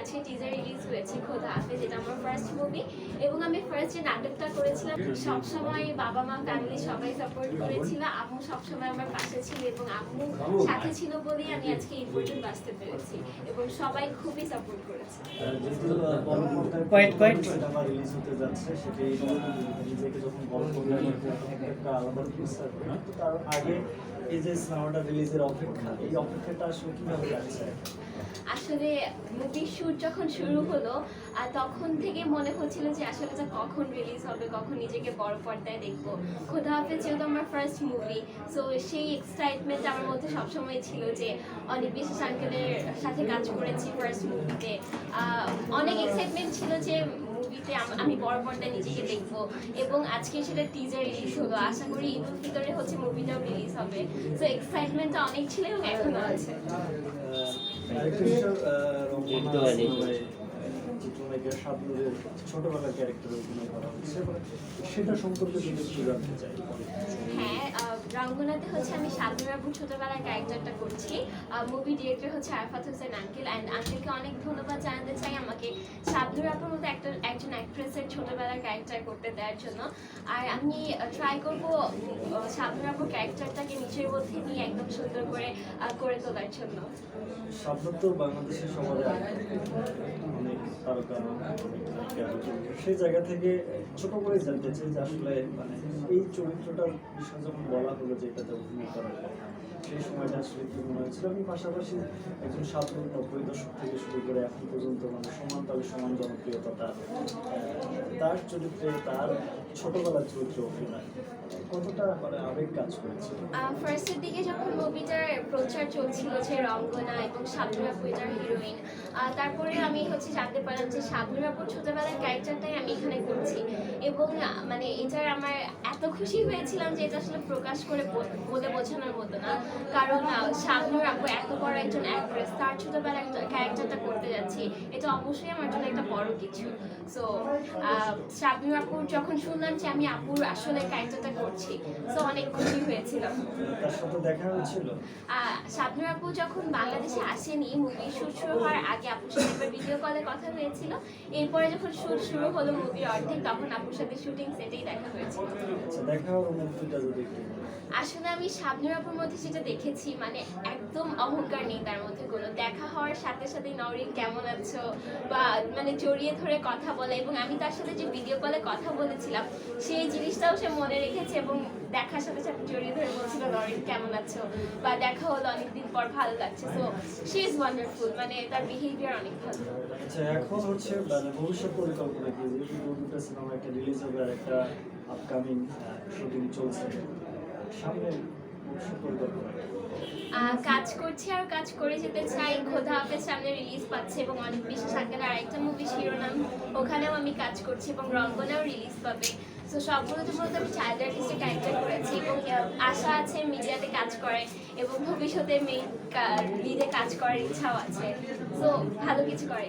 আজকে teaser release হয়েছে খোদা হাফেজ যেটা আমার ফার্স্ট মুভি এবং আমি ফার্স্ট যে নাটকটা করেছিলাম সবসময় বাবা মা ফ্যামিলি সবাই সাপোর্ট করেছিল আম্মু সবসময় আমার পাশে ছিল এবং আম্মু সাথে ছিল বলেই আমি আজকে এই পর্যন্ত আসতে পেরেছি এবং সবাই খুবই সাপোর্ট করেছে। রিলিজ হতে যাচ্ছে সেটি নিজেকে যখন বড় পর্দায় একটা আলাদা ফিল থাকবে না তো তার আগে এই যে সিনেমাটা রিলিজের অপেক্ষা এই অপেক্ষাটা আসলে কীভাবে যাচ্ছে আসলে মুভির শুট যখন শুরু হলো, আর তখন থেকে মনে হচ্ছিল যে আসলে যা কখন রিলিজ হবে, কখন নিজেকে বড় পর্দায় দেখব। খোদা হাফেজ যেহেতু আমার ফার্স্ট মুভি সো সেই এক্সাইটমেন্ট আমার মধ্যে সবসময় ছিল যে অনেক বিশ্বাস আঙ্কেলের সাথে কাজ করেছি ফার্স্ট মুভিতে অনেক এক্সাইটমেন্ট ছিল যে মুভিতে আমি বড় পর্দায় নিজেকে দেখব, এবং আজকে সেটা টিজার রিলিজ হলো। আশা করি ঈদুল ফিতরে হচ্ছে মুভিটাও রিলিজ হবে। সো এক্সাইটমেন্টটা অনেক ছিল এবং এখনও আছে। চিত্রনায়িকা শাবনুরের ছোটবেলার ক্যারেক্টার অভিনয় করা হচ্ছে সেটা সম্পর্কে যদি একটু জানতে চাই রঙ্গনাতে হচ্ছে আমি শাবনুর আবু ছোটবেলার ক্যারেক্টারটা করছি মুভি ডিরেক্টর হচ্ছে আরফাত হোসেন আঙ্কেল অ্যান্ড আঙ্কেলকে অনেক ধন্যবাদ জানাতে চাই আমাকে শাবনুর আপুর মতো একটা, একজন অ্যাক্ট্রেসের ছোটবেলার ক্যারেক্টার করতে দেওয়ার জন্য আর আমি ট্রাই করব শাবনুর আপুর ক্যারেক্টারটাকে নিজের মধ্যে নিয়ে একদম সুন্দর করে করে তোলার জন্য। সেই জায়গা থেকে ছোট করে জানতে চাই যে আসলে মানে এই চরিত্রটার বিষয়ে যখন বলা হলো যে এটাতে অভিনয় করার কথা। সেই সময়টা আসলে মনে হয়েছিল? আমি পাশাপাশি একজন সাধারণ নব্বই দশক থেকে শুরু করে এখন পর্যন্ত মানে সমান তালে সমান জনপ্রিয়তা তার তার চরিত্রে, তার ছোটবেলার চরিত্র অভিনয়, কতটা মানে ফার্স্টের দিকে যখন মুভিটার প্রচার চলছিল যে রঙ্গনা এবং শাবনুরাপুর এটার হিরোইন তারপরে আমি হচ্ছে জানতে পারলাম যে শাবনুরাপুর ছোটবেলার ক্যারেক্টারটাই আমি এখানে করছি। এবং মানে এটার আমার এত খুশি হয়েছিলাম যে এটা আসলে প্রকাশ করে বলে বোঝানোর মতো না। কারণ শাবনুর আপু এত বড় একজন অ্যাক্ট্রেস তার ছোটবেলার ক্যারেক্টারটা করতে যাচ্ছি এটা অবশ্যই আমার জন্য একটা বড় কিছু। সো শাবনুর আপুর যখন শুনলাম যে আমি আপুর আসলে ক্যারেক্টারটা করছি সো অনেক খুশি হয়েছিলাম। দেখা হয়েছিল? আহ, শাবনুর আপু যখন বাংলাদেশে আসেনি মুভি শুট শুরু হওয়ার আগে আপুর সাথে একবার ভিডিও কলে কথা হয়েছিল। এরপরে যখন শুট শুরু হলো মুভির অর্ধেক তখন আপুর সাথে শুটিং সেটেই দেখা হয়েছিল। আচ্ছা দেখা অনুভূতিটা যদি আসলে আমি শাবনুর আপুর মধ্যে যেটা দেখেছি মানে একদম অহংকার নেই তার মধ্যে কোনো। দেখা হওয়ার সাথে সাথে নরিন কেমন আছো? বা মানে জড়িয়ে ধরে কথা বলে, এবং আমি তার সাথে যে ভিডিও কলে কথা বলেছিলাম, সেই জিনিসটাও সে মনে রেখেছে, এবং দেখার সাথে সাথে জড়িয়ে ধরে বলছিল, লরিন, কেমন আছো? বা দেখা হলো অনেকদিন পর, ভালো লাগছে। সো শি ইজ ওয়ান্ডারফুল মানে তার বিহেভিয়ার অনেক ভালো। আচ্ছা এখন হচ্ছে মানে ভবিষ্যৎ পরিকল্পনা কি? যেহেতু দুটো সিনেমা একটা রিলিজ হবে আর একটা আপকামিং শুটিং চলছে। সামনে কাজ করছি আর কাজ করে যেতে চাই। খোদা হাফেজ সামনে রিলিজ পাচ্ছে এবং অনেক বেশি সাকের আরেকটা মুভি শিরোনাম। ওখানেও আমি কাজ করছি এবং রঙ্গনাও রিলিজ পাবে। তো সবগুলোতে মূলত আমি চাইল্ড আর্টিস্টের ক্যারেক্টার করেছি এবং আশা আছে মিডিয়াতে কাজ করে এবং ভবিষ্যতে মেইন লিডে কাজ করার ইচ্ছাও আছে। তো ভালো কিছু করার।